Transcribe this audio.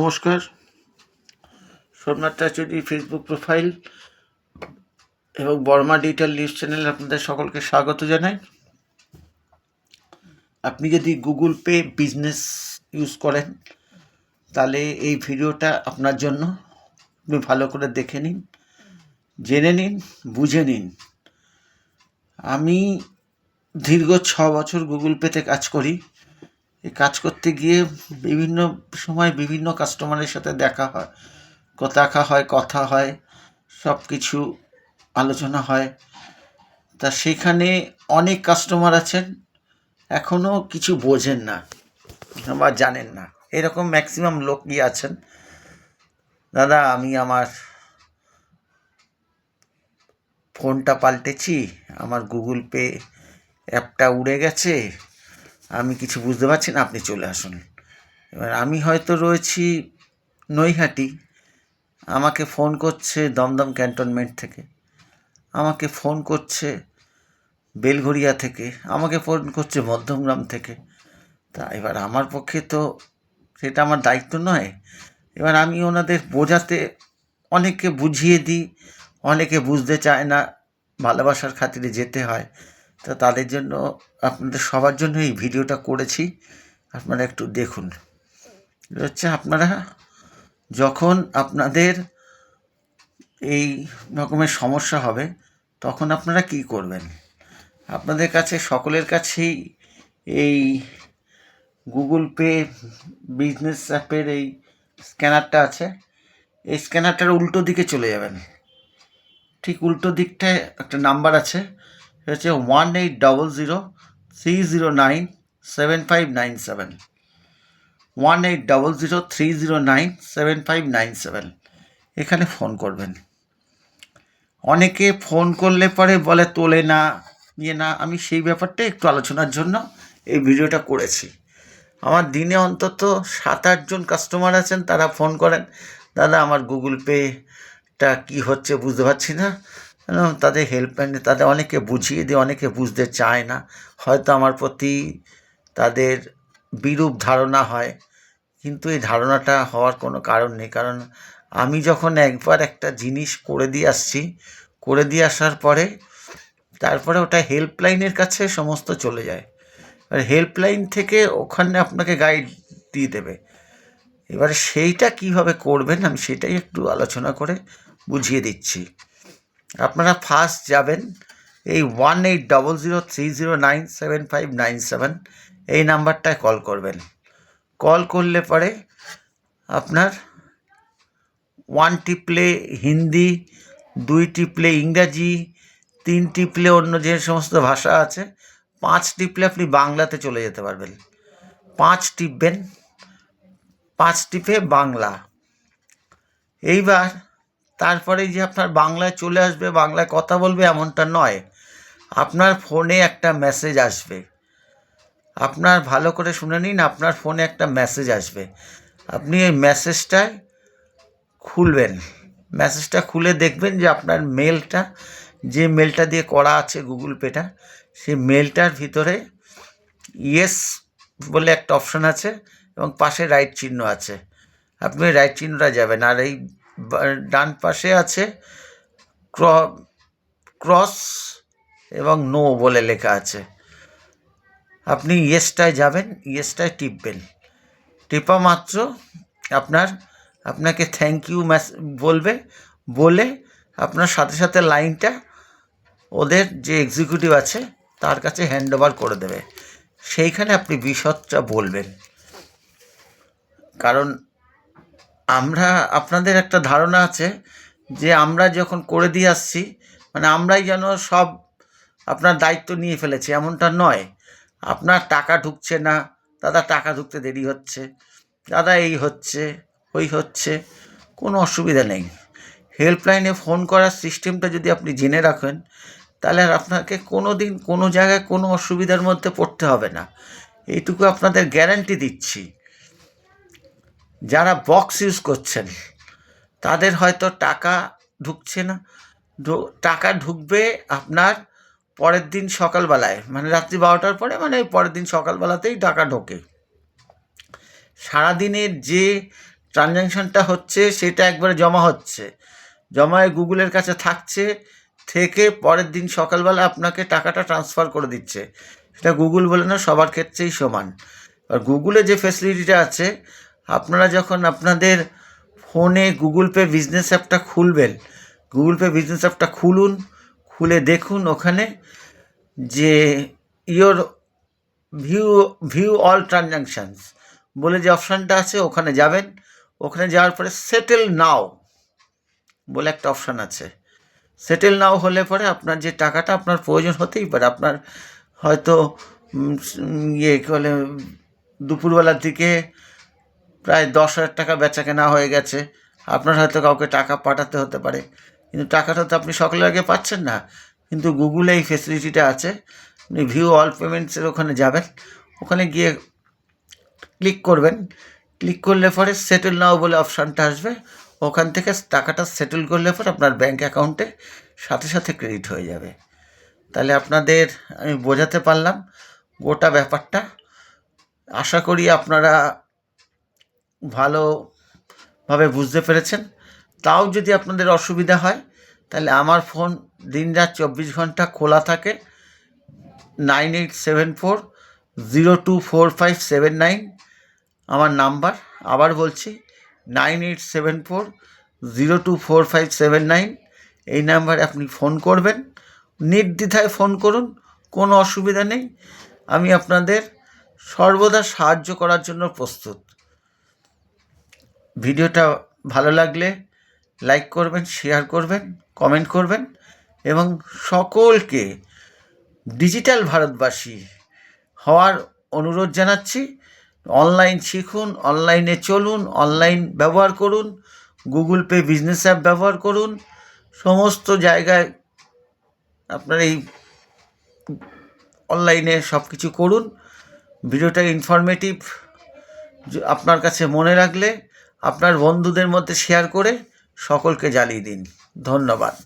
নমস্কার। Somnath চাচুরি Facebook profile এবং Varma digital news channel আপনাদের সকলকে স্বাগত জানাই। আপনি যদি গুগল পে বিজনেস ইউজ করেন, তাহলে এই ভিডিওটা আপনার জন্য আপনি ভালো করে দেখে নিন, জেনে নিন, বুঝে নিন। আমি দীর্ঘ ছ বছর গুগল পেতে কাজ করি। এই কাজ করতে গিয়ে বিভিন্ন সময় বিভিন্ন কাস্টমারের সাথে দেখা হয়। দেখা হয়, কথা হয় সব কিছু আলোচনা হয়। তা সেখানে অনেক কাস্টমার আছেন এখনও কিছু বোঝেন না বা জানেন না। এরকম ম্যাক্সিমাম লোকই আছেন। দাদা, আমি আমার ফোনটা পাল্টেছি, আমার গুগল পে অ্যাপটা উড়ে গেছে। আমি কিছু বুঝতে পারছি না, আপনি চলে আসুন। এবার আমি হয়তো রয়েছি নৈহাটি। আমাকে ফোন করছে দমদম ক্যান্টনমেন্ট থেকে। আমাকে ফোন করছে বেলঘরিয়া থেকে। আমাকে ফোন করছে মধ্যমগ্রাম থেকে। তা এবার আমার পক্ষে তো সেটা আমার দায়িত্ব নয়। এবার আমি ওনাদের বোঝাতে অনেককে বুঝিয়ে দিই, অনেকে বুঝতে চায় না, ভালোবাসার খাতিরে যেতে হয়। তা তাদের জন্য, আপনাদের সবার জন্য এই ভিডিওটা করেছি। আপনারা একটু দেখুন। হচ্ছে আপনারা যখন আপনাদের এই রকমের সমস্যা হবে, তখন আপনারা কি করবেন? আপনাদের কাছে, সকলের কাছেই এই গুগল পে, বিজনেস অ্যাপের এই স্ক্যানারটা আছে। এই স্ক্যানারটার উল্টো দিকে চলে যাবেন। ঠিক উল্টো দিকটায় একটা নাম্বার আছে। হচ্ছে one eight double zero three zero nine seven five nine seven one eight double zero three zero nine seven five nine seven এখানে ফোন করবেন। অনেকে ফোন করলে পরে বলে, তোলে না ইয়ে না। আমি সেই ব্যাপারটা একটু আলোচনার জন্য এই ভিডিওটা করেছি। আমার দিনে অন্তত সাত আটজন কাস্টমার আছেন, তারা ফোন করেন। দাদা, আমার গুগল পেটা কী হচ্ছে বুঝতে পারছি না। তাদের হেল্পলাইনে তাদের অনেকে বুঝিয়ে দিয়ে অনেকে বুঝতে চায় না। হয়তো আমার প্রতি তাদের বিরূপ ধারণা হয়, কিন্তু এই ধারণাটা হওয়ার কোনো কারণ নেই। কারণ আমি যখন একবার একটা জিনিস করে দিয়ে আসছি, করে দিয়ে আসার পরে তারপরে ওটা হেল্পলাইনের কাছে সমস্ত চলে যায়। আর হেল্পলাইন থেকে ওখানে আপনাকে গাইড দিয়ে দেবে। এবারে সেইটা কীভাবে করবেন আমি সেটাই একটু আলোচনা করে বুঝিয়ে দিচ্ছি। আপনারা ফার্স্ট যাবেন, এই one eight double zero three zero nine seven five nine seven এই নাম্বারটায় কল করবেন। কল করলে পরে আপনার ওয়ান টিপলে হিন্দি, দুই টিপলে ইংরাজি, তিন টিপলে অন্য যে সমস্ত ভাষা আছে, পাঁচ টিপলে আপনি বাংলাতে চলে যেতে পারবেন। পাঁচ টিপবেন, পাঁচ টিপে বাংলা। এইবার তারপরে যে আপনার বাংলায় চলে আসবে, বাংলায় কথা বলবে এমনটা নয়। আপনার ফোনে একটা মেসেজ আসবে। আপনার ভালো করে শুনে নিন, আপনার ফোনে একটা মেসেজ আসবে। আপনি এই মেসেজটায় খুলবেন। মেসেজটা খুলে দেখবেন যে আপনার মেলটা যে মেলটা দিয়ে করা আছে গুগল পেটা সেই মেলটার ভিতরে ইয়েস বলে একটা অপশান আছে এবং পাশে রাইট চিহ্ন আছে। আপনি রাইট চিহ্নটা যাবেন। আর এই ডান পাশে আছে ক্র, ক্রস এবং নো বলে লেখা আছে। আপনি ইয়েসটায় যাবেন, ইয়েসটায় টিপবেন। টিপা মাত্র আপনার, আপনাকে থ্যাংক ইউ ম্যাস বলবে, বলে আপনার সাথে সাথে লাইনটা ওদের যে এক্সিকিউটিভ আছে তার কাছে হ্যান্ড ওভার করে দেবে। সেইখানে আপনি বিশদটা বলবেন। কারণ আমরা, আপনাদের একটা ধারণা আছে যে আমরা যখন করে দিয়ে আসছি মানে আমরাই যেন সব আপনার দায়িত্ব নিয়ে ফেলেছি, এমনটা নয়। আপনার টাকা ঢুকছে না, দাদা টাকা ঢুকতে দেরি হচ্ছে, দাদা এই হচ্ছে, ওই হচ্ছে, কোনো অসুবিধা নেই। হেল্পলাইনে ফোন করার সিস্টেমটা যদি আপনি জেনে রাখেন, তাহলে আর আপনাকে কোনো দিন কোনো জায়গায় কোনো অসুবিধার মধ্যে পড়তে হবে না। এইটুকু আপনাদের গ্যারান্টি দিচ্ছি। যারা বক্স ইউজ করছেন, তাদের হয়তো টাকা ঢুকছে না। টাকা ঢুকবে আপনার পরের দিন সকালবেলায় মানে রাত্রি বারোটার পরে মানে পরের দিন সকালবেলাতেই টাকা ঢোকে। সারাদিনের যে ট্রানজ্যাকশনটা হচ্ছে, সেটা একবারে জমা হচ্ছে। জমায় গুগলের কাছে থাকছে, থেকে পরের দিন সকালবেলা আপনাকে টাকাটা ট্রান্সফার করে দিচ্ছে। সেটা গুগল বলে না, সবার ক্ষেত্রেই সমান। আর গুগলে যে ফেসিলিটিটা আছে আপনারা যখন আপনাদের ফোনে গুগল পে বিজনেস অ্যাপটা খুলবেন গুগল পে বিজনেস অ্যাপটা খুলুন, খুলে দেখুন ওখানে যে your view view all transactions বলে যে অপশানটা আছে ওখানে যাবেন, ওখানে যাওয়ার পরে সেটেল নাও বলে একটা অপশান আছে। সেটেল নাও হলে পরে আপনার যে টাকাটা আপনার প্রয়োজন হতেই পারে, আপনার হয়তো ইয়ে কী বলে, দুপুরবেলার দিকে প্রায় দশ হাজার টাকা বেচা কেনা হয়ে গেছে। আপনার হয়তো কাউকে টাকা পাঠাতে হতে পারে। কিন্তু টাকাটা তো আপনি সকলের আগে পাচ্ছেন না। কিন্তু গুগলে এই ফেসিলিটিটা আছে। আপনি ভিউ অল পেমেন্টসের ওখানে যাবেন। ওখানে গিয়ে ক্লিক করবেন। ক্লিক করলে পরে সেটেল নাও বলে অপশানটা আসবে। ওখান থেকে টাকাটা সেটেল করলে পরে আপনার ব্যাঙ্ক অ্যাকাউন্টে সাথে সাথে ক্রেডিট হয়ে যাবে। তাহলে আপনাদের আমি বোঝাতে পারলাম গোটা ব্যাপারটা। আশা করি আপনারা ভালোভাবে বুঝতে পেরেছেন। তাও যদি আপনাদের অসুবিধা হয়, তাহলে আমার ফোন দিনরাত চব্বিশ ঘণ্টা খোলা থাকে। Nine eight seven four zero two four five seven nine আমার নাম্বার। আবার বলছি, nine eight seven four zero two four five seven nine এই নাম্বারে আপনি ফোন করবেন। নির্দ্বিধায় ফোন করুন, কোনো অসুবিধা নেই। আমি আপনাদের সর্বদা সাহায্য করার জন্য প্রস্তুত। ভিডিওটা ভালো লাগলে লাইক করবেন, শেয়ার করবেন, কমেন্ট করবেন এবং সকলকে ডিজিটাল ভারতবাসী হওয়ার অনুরোধ জানাচ্ছি। অনলাইন শিখুন, অনলাইনে চলুন, অনলাইন ব্যবহার করুন, গুগল পে বিজনেস অ্যাপ ব্যবহার করুন। সমস্ত জায়গায় আপনার এই অনলাইনে সব কিছু করুন। ভিডিওটা ইনফরমেটিভ আপনার কাছে মনে রাখলে আপনার বন্ধুদের মধ্যে শেয়ার করে সকলকে জ্বালিয়ে দিন। ধন্যবাদ।